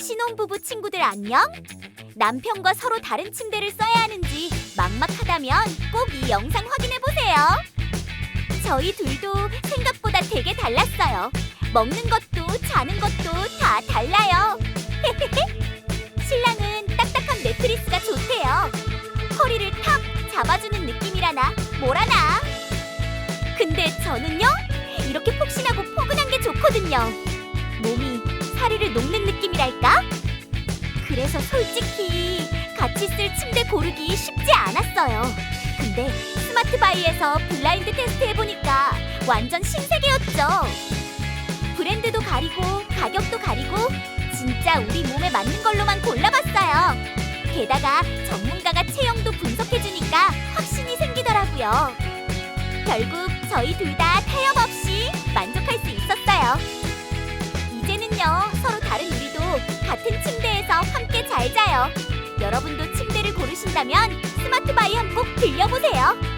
신혼부부 친구들 안녕? 남편과 서로 다른 침대를 써야 하는지 막막하다면 꼭 이 영상 확인해 보세요. 저희 둘도 생각보다 되게 달랐어요. 먹는 것도 자는 것도 다 달라요. 신랑은 딱딱한 매트리스가 좋대요. 허리를 탁 잡아주는 느낌이라나 뭐라나. 근데 저는요 이렇게 폭신하고 포근한 게 좋거든요. 몸이 사리를 녹는 느낌이랄까? 그래서 솔직히 같이 쓸 침대 고르기 쉽지 않았어요. 근데 스마트바이에서 블라인드 테스트 해보니까 완전 신세계였죠. 브랜드도 가리고 가격도 가리고 진짜 우리 몸에 맞는 걸로만 골라봤어요. 게다가 전문가가 체형도 분석해주니까 확신이 생기더라고요. 결국 저희 둘 다 타협 잘 자요. 여러분도 침대를 고르신다면 스마트바이 한꼭 들려보세요.